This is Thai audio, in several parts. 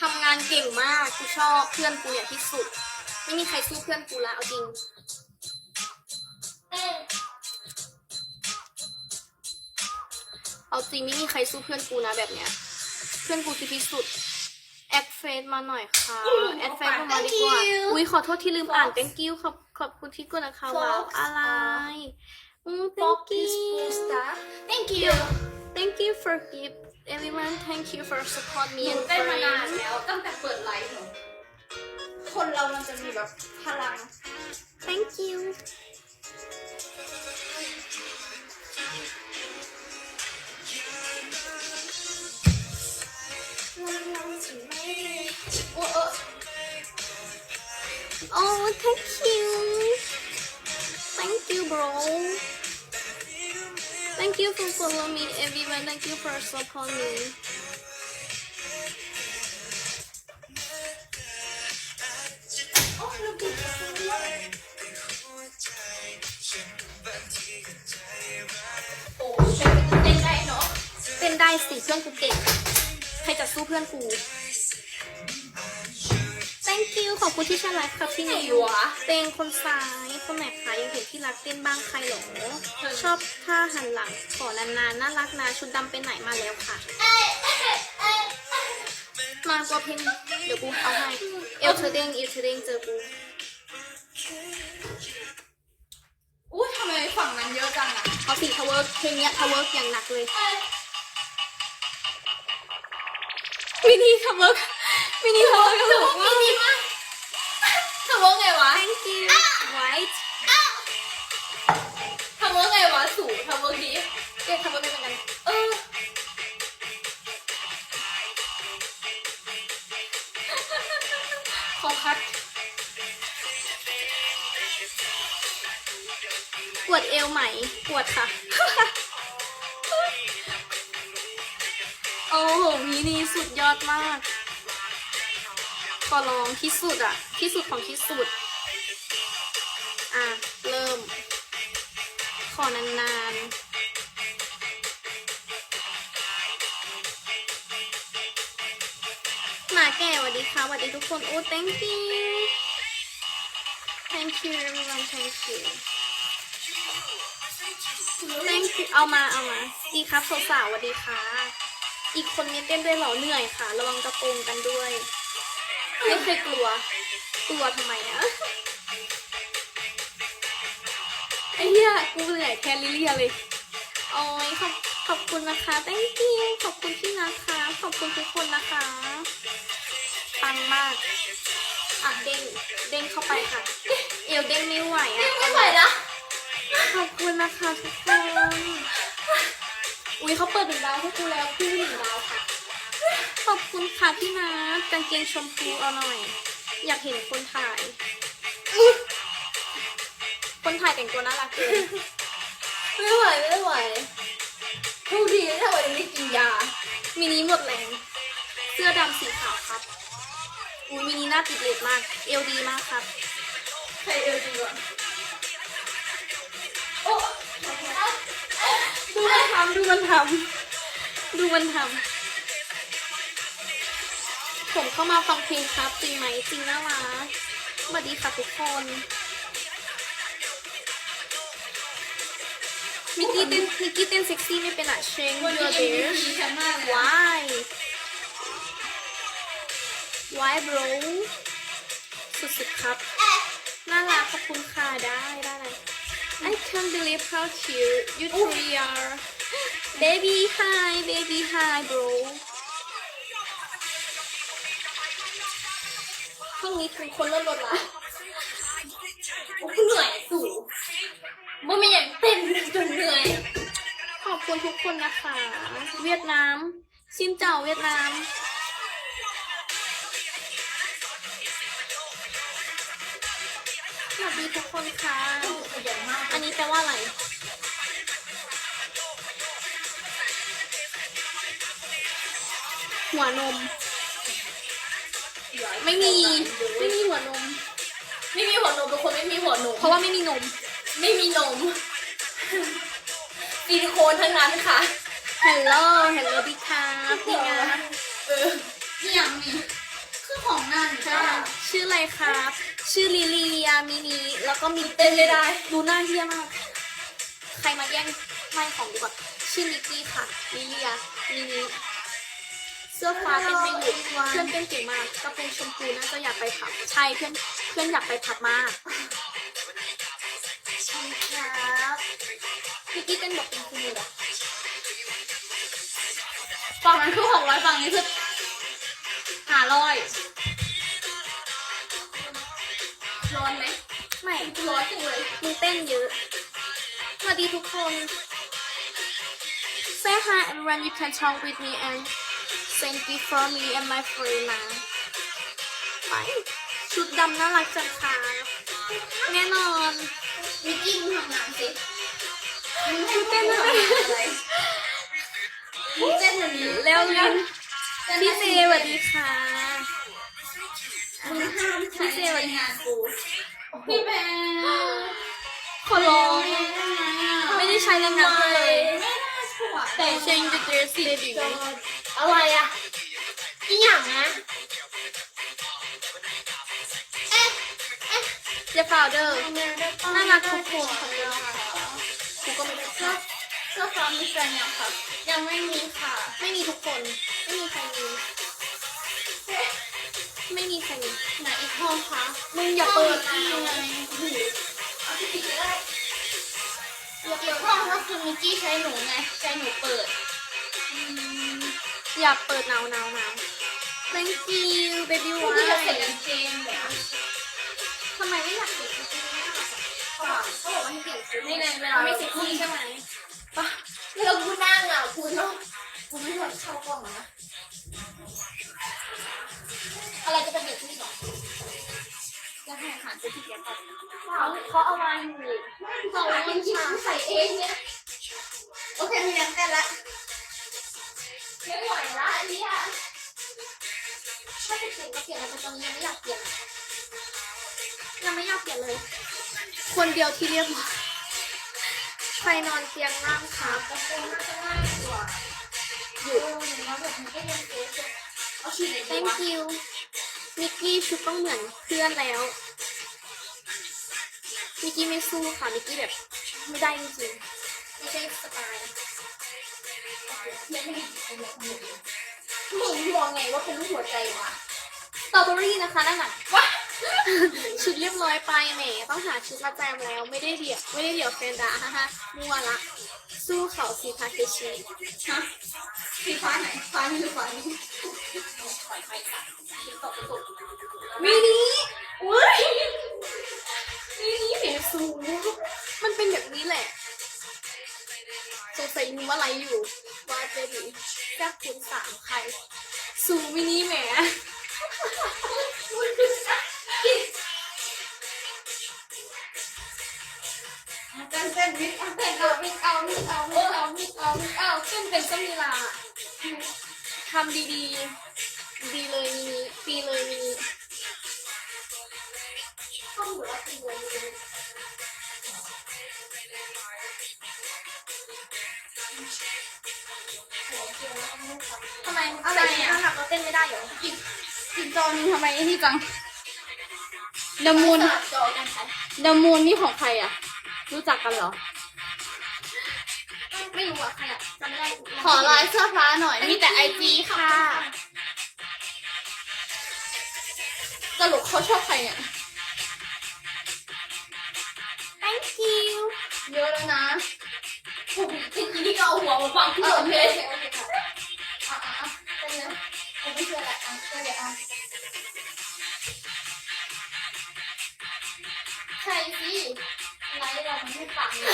ทำงานเก่งมาก กูชอบเพื่อนกูอย่างที่สุด ไม่มีใครสู้เพื่อนกูละเอาจริงเอาจริงไม่มีใครสู้เพื่อนกูนะแบบเนี้ย เพื่อนกูคือที่สุด แอดเฟซมาหน่อยค่ะ แอดเฟซมาดีกว่า Thank you อุ้ยขอโทษที่ลืมอ่าน thank you ขอบ ขอบคุณที่กดนะคะ Fox ว้าวอะไรอืม thank Focus you star thank you thank you for gift everyone thank you for support ห me นู and เต้นมานาน friends แล้วตั้งแต่เปิดไลฟ์หนูคนเรามันจะมีแบบพลัง thank you โอ้เออ oh thank you Thank you bro thank you for following me everyone thank you for support me โอ้เราเก่งจังเลยโอ้เต้นได้เนาะเต้นได้สิเพื่อนกูเก่งใครจะสู้เพื่อนกู thank you ขอบคุณที่ชไลฟ์ครับพี่หนนิววะเตงคนซ้าย คนไหนคะยังเห็นที่รักเต้นบ้างใครเหรอชอบท่าหันหลังขอนานๆน่ารักนะชุดดำไปไหนมาแล้วค่ะ มากกว่าเพลงเดี๋ยวกูเอาให้เอลเธอเด้งเอลเธอเด้งเจอกูอุ้ยทำไมฝั่งนั้นเยอะจังอะเอาสีทาวเวิร์กเพลงเนี้ยทาวเวิร์กอย่างหนักเลยวิธีทาวเวิร์กวิธีทาวเวิร์กก็บอกว่าดีมากทำว่าไงวะ thank you white ทำว่าไงวะสูทำว่าดีเรียกทาวเวิร์กเป็นเหมือนกัน เออ ขอคัดปวดเอวไหมปวดค่ะ โอ้โหมีนี่สุดยอดมาก ขอลองที่สุดอะ ที่สุดของที่สุด อะ เริ่ม ขอนานๆมาแก่สวัสดีค่ะสวัสดีทุกคน โอ้ thank you thank you everyone thank you thank you เอามาเอามาดีครับสาวๆสวัสดีค่ะ อีกคนนี้เต้นด้วยเหรอเหนื่อยค่ะ ระวังกระโปรงกันด้วย ไม่เคยกลัว กลัวทำไมอะไอ้เหี้ยกูเหนื่อยแทนลิเลียเลยโอ้ยขอบขอบคุณนะคะ thank you ขอบคุณพี่นะคะ ขอบคุณทุกคนนะคะปังมาก อะเด้ง เด้งเข้าไปค่ะ เอวเด้งไม่ไหวอะ ไม่ไหวนะขอบคุณนะคะทุกคน อุ้ยเขาเปิดหนึ่งดาวให้กูแล้วพี่หนึ่งดาวค่ะ ขอบคุณค่ะพี่นัทกางเกงชมพูเอาหน่อย อยากเห็นคนถ่าย คนถ่ายแต่งตัวน่ารักเกินไม่ไหวไม่ไหวทุกทีถ้าวันนี้ไม่กินยา มินิหมดแรง เสื้อดำสีขาวครับอุ้ยมินิหน้าติดเลดมาก เอวดีมากครับ ใครเดินดีกว่าโอ้ดูมันทำดูมันทำดูมันทำ ผมเข้ามาฟังเพลงครับจริงไหมจริงน่ารักสวัสดีค่ะทุกคน มิกกี้เต้นมิกกี้เต้นเซ็กซี่ไม่เป็นอะเชงวันยูนี้เดเอ็มชพีฉันมากเลยนะ why why bro สุดๆครับ น่ารักขอบคุณค่ะได้ได้เลย I can't believe how cute you three are baby hi baby hi bro ห้องนี้คือคนเลิศลดละโอ้เหนื่อยสูมันไม่อย่างเต้นจนเหนื่อย ขอบคุณทุกคนนะคะ เวียดนามซินเจ้าเวียดนามสวัสดีทุกคนค่ะ อันนี้แปลว่าอะไรหัวนม ไม่มี ไม่มีหัวนม ไม่มีหัวนมเป็นคนไม่มีหัวนม เพราะว่าไม่มีนม ไม่มีนมซิลิโคนทั้งนั้นค่ะฮัลโหลฮัลโหลพี่ครับพี่งาเออนี่ยังนี่คือของนั่นค่ะชื่ออะไรครับ ชื่อลิเลียมินิแล้วก็มีเต้นไม่ได้ ดูหน้าเฮี้ยมาก ใครมาแย่งไม่ของดีกว่าชื่อนิกกี้ค่ะลิเลียมินิ เสื้อฟ้าเป็นไม่หยุดเพื่อนเป็นเก่งมากกระโปรงชมพูน่าจะอยากไปผับใช่เพื่อนเพื่อนอยากไปผับมากใช่ครับนิกกี้เป็นแบบเป็นคุณเลยอะฝั่งนั้นคือหกร้อยฝั่งนี้คือห้าร้อยร้อนไหมไม่ร้อนจังเลยมึงเต้นเยอะสวัสดีทุกคน Say hi everyone you can talk with me and thank you for me and my friend นะไปชุดดำน่ารักจังค่ะแน่นอนมิกกี้มึงทำงานสิมึงเต้นอะไรมึงเต้นแบบนี้เร็วเร็วพี่เจสวัสดีค่ะมึงห้ามใช้ใช้งานกูพี่แบงขอร้องไม่ได้ใช้แรงงานเลยไม่น่าช่วยแต่ change the dress baby อะไรอะอีหยังนะเจ๊ฟาวเดอร์น่ารักทุกคนขอบคุณนะคะกูก็ไม่ได้เสื้อเสื้อฟ้ามีแฟนยังครับ ยังไม่มีค่ะ ไม่มีทุกคน ไม่มีใครมีไม่มีใครมีไหนอีกห้องคะมึงอย่าเปิดยังไงเอาที่ปิดก็ได้อีกห้องก็คือมิกกี้ใช้หนูไงใช้หนูเปิด อย่าเปิดหนาวหนาวหนาว thank you baby พี่ why จกางเกงแบบทำไมไม่อยากเห็นจริงๆเนี่ยเขาบอกว่าให้เปลี่ยนชุดนี่ไงเวลาไม่ไม่เซ็เซ็กกซี่ใช่ไหไหมมเรากูนั่งอะกูเนาะกูไม่ชอบเข้ากล้องนะอะไรจะเป็นเด็กที่สอจะให้อาหารจะที่เกียจก่อนเขาเขาเอามาอยู่เขาเป็นชาใส่เองเนี่ยโอเคมีแรงเต้นละ ไม่ไหวละอันเนี่ยถ้าจะเปลี่ยนก็เปลี่ยนแล้วแต่ตอนนี้ยังไม่อยากเปลี่ยนยังไม่อยากเปลี่ยนเลย คนเดียวที่เรียบร้อยใครนอนเตียงล่างครับกระโปรงน่าจะง่ายกว่าหยุดแล้วแบบมันก็ยังเก๊ะเอาฉีดไหนดี thank วะ you มิกกี้ชุดต้องเหมือนเพื่อนแล้ว มิกกี้ไม่สู้ค่ะ มิกกี้แบบ ไม่ได้จริงไม่ใช่สไตล์ ยังไม่ได้กินเลยมึงมองไงว่าเป็นรูปหัวใจวะสตรอเบอรี่นะคะด้านหลังวะชุดเรียบร้อยไปแหมต้องหาชุดมาแจมแล้วไม่ได้เดี่ยวไม่ได้เดี่ยวแฟนดาฮ่าฮ่ามัวละ สู้เขาสีทาเคชิฮะสีฟ้าไหนฟ้านี่หรือฟ้านี่มินิอุ้ยมินิเหม็นสูงมันเป็นแบบนี้แหละสงสัยรู้ว่าอะไรอยู่ ว่าเจดีแค่คุณสามใคร สูงวินี่แหมเต้นเต้นมิกเอาเต้นเอามิกเอามิกเอามิกเอามิกเอามิกเอาเต้นเป็นสมิลาทำดีๆดีเลยมินิปีเลยมินิข้อมูลว่าตีเลยมินิ ทำไมอะไรเนี่ยน้ำหนักเราเต้นไม่ได้เหรออีกอีกจอนึงทำไมไอ้นี่จังเดมูนจอกันค่ะเดมูนนี่ของใครอะ รู้จักกันเหรอ ไม่รู้อะใครอะจำไม่ได้ขอไลน์เสื้อฟ้าหน่อย มีแต่ไอจีค่ะสรุปเขาชอบใครเนี่ย thank you เยอะแล้วนะผมทีนี้ก็เอาหัวมาฟังเพื่อนเลยอะอะ อะเป็นไงผมไม่เชื่อแหละอะเชื่อเดี๋ยวอะใช่สิไลฟ์เรามันไม่ฟังเล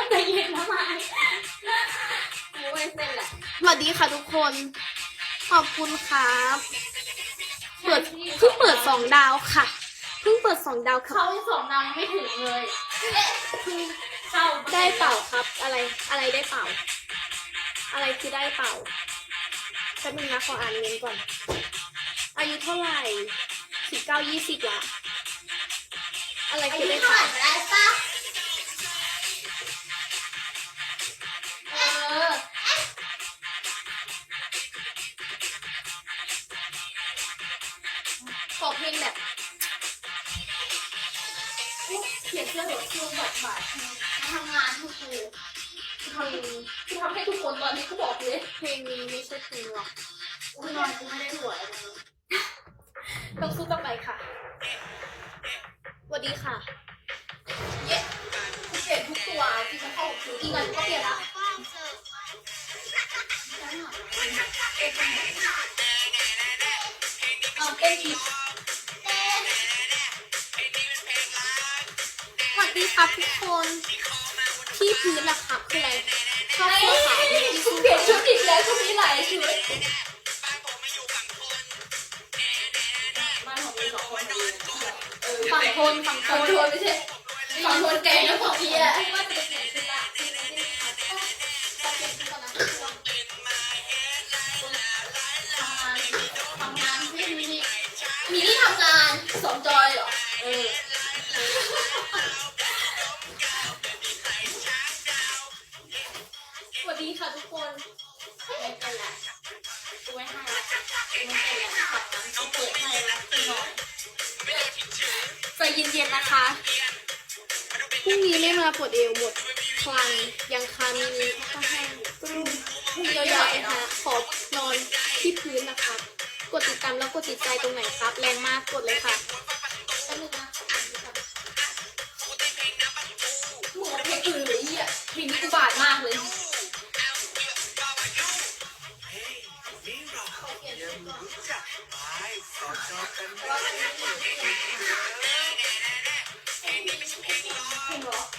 ยใจเย็นนะมายกูไม่เป็นแหละสวัสดีค่ะทุกคน ขอบคุณครับ เปิดเพิ่งเปิดสองดาวค่ะ เพิ่งเปิดสองดาวครับ เขาสองนางไม่ถึงเลยเอ๊ะคือเข้าได้เปล่าครับ อะไร อะไรได้เปล่า อะไรคือได้เปล่า แป๊บนึงนะขออ่านเงินก่อน อายุเท่าไหร่สิบเก้ายี่สิบละ อะไรคือเลขสามขอเพลงแบบเขียนเสื้อเดี๋ยวคือบัดบัทำงานทุกที นเพลงคือทำให้ทุกคนตอนนี้ก็บอกเลยเพลงนี้ไม่ใช่เพลงหรอกอุ้ยนอนกูไม่ได้หัวเลยต้องสู้ต่อไปค่ะสวัสดีค่ะ เย้เปลี่ยนทุกตัวที่มันเข้าคืออีกหน่อยก็เปลี่ยนละเอาเป็นอีกสวัสดีครับทุกคน ที่พื้นนะครับคืออะไรชอบเสื้อขาวเปลี่ยนชุดอีกแล้วชุดนี้หลายชุดฝั่งคนฝั่งคนโทนไม่ใช่ฝั่งโทนแกงแล้วฝั่งเบียร์ว่าจะเป็นทำงานไม่มีมีนี่ทำงานสมจอยเหรอ เย็นๆนะคะ พรุ่งนี้ไม่มาปวดเอวหมดคลังยังคามีนี้ก็แห้งกรุ่มยาวๆนะคะ ขอนอนที่พื้นนะคะ กดติดตามแล้วกดติดใจตรงไหนครับ แรงมากกดเลยค่ะแป๊บนึงนะมึงเอาเพลงอื่นหรือเหี้ยเพลงนี้กูบาดมากเลยเพลง เ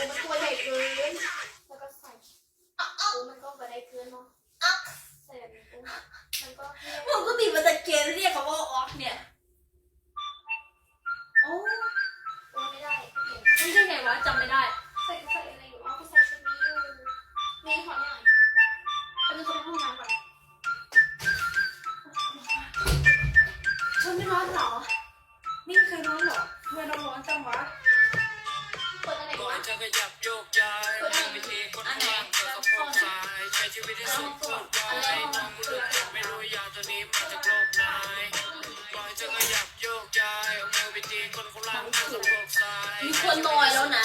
มันตัวใหญ่เกินแล้วก็ใส่อะอะโอ้มันก็ไม่ได้เกินเนาะอะใส่แบบนี้ปุ๊บมันก็เรียกปกติมันจะเกณฑ์เรียกเขาว่าออกเนี่ยโอ้ตัวไม่ได้เปลี่ยนไม่ใช่ไงวะจำไม่ได้ ใส่ใส่อะไรอยู่อ๋อก็ใส่ชุดนี้อยู่มีขอหน่อยอันนี้จะไปห้องน้ำก่อนฉันไม่ร้อนเหรอนี่เคยร้อนเหรอทำไมเราร้อนจังวะเปิดอัน ไหนก่อวะนเธอก็ยับโยกย้ายมีวิธีคนข้างล่างเธอก็พกสายใช้ชีวิตที่สุดโคตรไว้น้องมือเจักไม่รู้ยาตัวนี้มาจากโลกไหนปล่อยเธอขยับโยกย้ายมีวิธีคนข้างล่างเธอก็พกสาย มีคนนอยแล้วนะ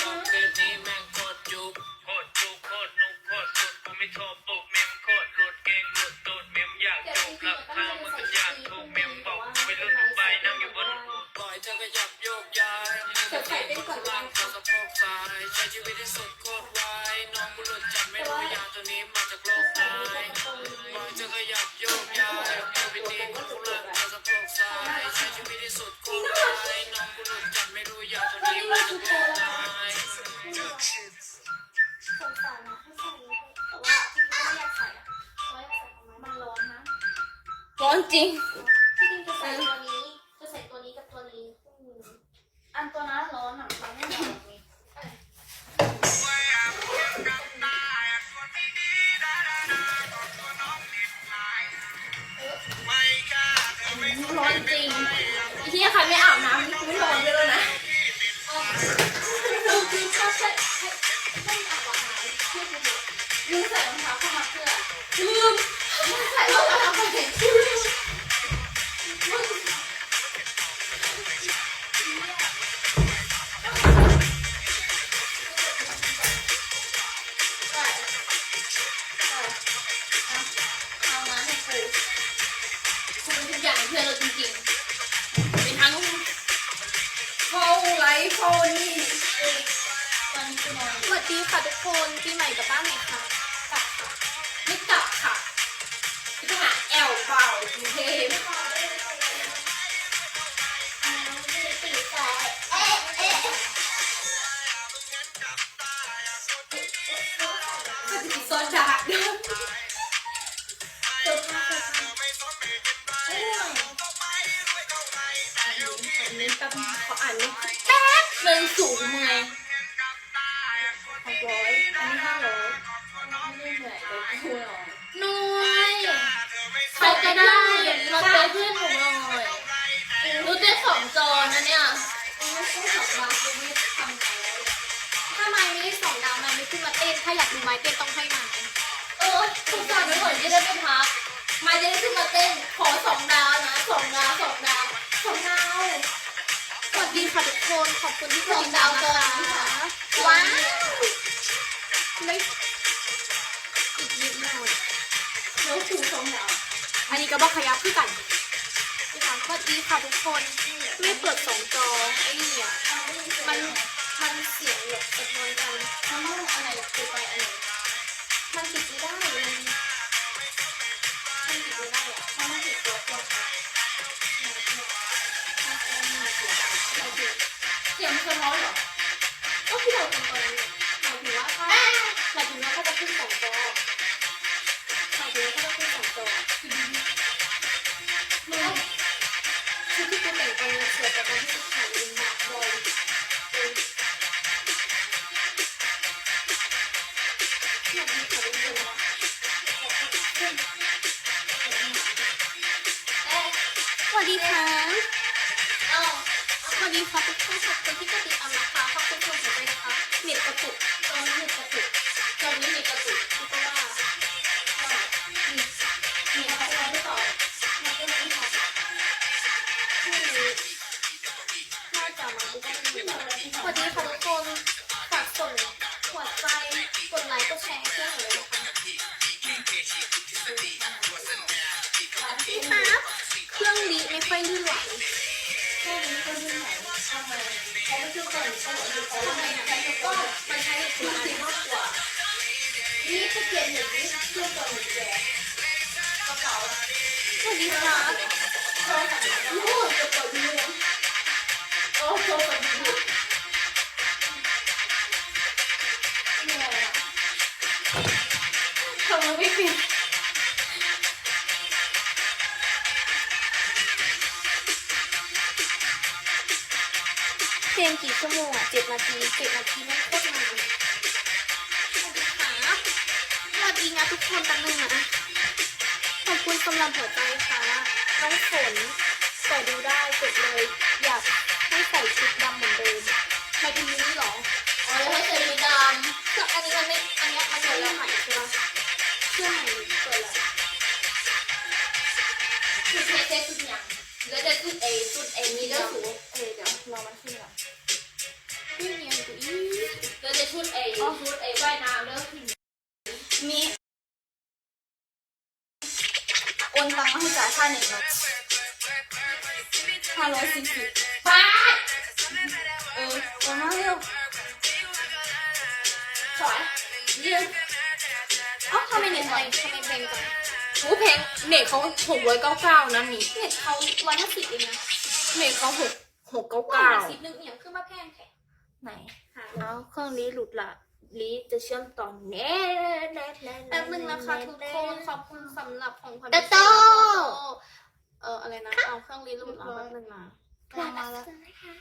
บอกคืนนี้แม่งโคตรจุกโคตรจุกโคตรนุกโคตรสุดกูไม่โทรปลุกเมมโคตรหลุดเก่งหลุดตูดเมมอยากจูบหลับก็ทาไม่งมันใส่ก็ชุดอยากนี้ถูกเมมบอกไม่รุ่นไปนั่นั่งอยู่บนปล่อยเธอก็ยับโยกย้ายมือไปที่คนล่างเธอสะโพกซ้ายใช้ชีวิตที่สุด จริงๆก็ไม่อยากใส่อะเพราะอยากใส่ทำไมมันร้อนนะร้อนจริง ที่จริงจะใส่ตัวนี้ จะใส่ตัวนี้กับตัวนี้อันตัวนั้นร้อนอะฟังไม่ได้มีร้อนจริงไอ้ที่ใครไม่อาบน้ำนี่กูไม่ร้อนเลยนะ เราจริงๆ เป็นทั้งเข้าไลฟ์เข้านี่ตอนนี้กูนอนสวัสดีค่ะทุกคนปีใหม่กลับบ้านไหนคะกลับค่ะไม่กลับค่ะไปหาแอลเปล่ากรุงเทพ อันนี้แป๊บนึงขออ่านนี่แป๊บหนึ่งสูงเมื่อยหกร้อยอันนี้ห้าร้อยไม่ได้เหนื่อยเลยกูหรอหน่วยใครก็ได้มาเป็นเพื่อนหนูหน่อยรู้เต้นสองจอนะเนี่ยไม่ใช่สองบาทไม่ทำแล้วถ้าไม้ไม่ได้สองดาวไม้ไม่ขึ้นมาเต้นถ้าอยากดูไม้เต้นต้องให้ไม้เออทุกคนไม่เหมือนจะได้ไปพักมาจะได้ขึ้นมาเต้นขอสองดาวนะสองดาวสองดาวสองดาว สวัสดีค่ะทุกคนขอบคุณที่กสดองติดดาตาวมก่นะอนคะว้าว้าววไม่อีกนิดหน่อยแล้วถูสองดาวอันนี้ก็บอกขยับขึ้นกันสวัสดีค่ะทุกคนไม่เปิดสองจอไอ้นี่อะมันมันเสียงแบบสะท้อนกันมันต้องอะไรคือไปอะไรมันติดไม่ได้มันมันติดไม่ได้อะมันไม่ติดตัวตัว เสียงสะท้อนเหรอ ก็ที่เราทำตอนนี้หมายถึงว่าถ้าหมายถึงว่าถ้าจะขึ้นสองจอหมายถึงว่าถ้าจะขึ้นสองจอมึงคือที่กูแต่งตัวเนี่ยเสือแต่ตอนที่กูถ่ายอินบักบอยเอออย ดีค่ะทุกท่านขอบคุณที่กดติดตามนะคะขอบคุณคนหัวใจนะคะเน็ตกระตุกตอนนี้มีกระตุกตอนนี้มีกระตุกคิดว่ามีอะไรไม่ต่อมันก็ไม่ทันไม่าน่าจะมาดูกันอยู่สวัสดีค่ะทุกคนฝากส่งหัวใจกดไลค์กดแชร์เพื่อนหนูเลยนะคะ ป๋าสวัสดีค่ะ เพลงกี่ชั่วโมงอะเจ็ดนาทีเจ็ดนาทีไม่โคตรนานสวัสดีค่ะสวัสดีนะทุกคนตั้งนึงนะขอบคุณสำหรับหัวใจค่ะน้องฝนเปิดดูได้กดเลย อยากให้ใส่ชุดดำเหมือนเดิมหมายถึงนี้เหรออ๋อแล้วให้เซรีดคืออันนี้มันไม่อันเนี้ยมันเปิดแล้วใหม่ใช่ปะเครื่องใหม่เปิดแล้วำคือเทสเทสสุดอย่าง แล้วจะสุดเอสุดเอมีเลือดสูงเอเดี๋ยวรอมันขึ้นก่อนนี่เนียนกูอีแล้วจะชุดเอชุดเอว่ายน้ำเลือดขึ้นมีโอนตังค์มาให้จ่ายค่าเน็ตหน่อยห้าร้อยสี่สิบบ้าเออโอนมาเร็วถอยเยืนเอ้าทำไมเน็ตอะไรทำไมแพงจัง โอ้เพลงเน็ตเขาหกร้อยเก้าเก้านะนี่เน็ตเขาร้อยห้าสิบเองนะเน็ตเขาหกหกเก้าเก้าสิบหนึ่งเนี่ยขึ้นมาแพงแค่ไหนหาเอาเครื่องนี้หลุดละลีจะเชื่อมต่อแน่แน่แน่แป๊บนึงนะคะทุกคนขอบคุณสำหรับของขวัญโตโต้เอาเครื่องรีรูดล้วแป๊บนึงนะมาแล้วนะคะ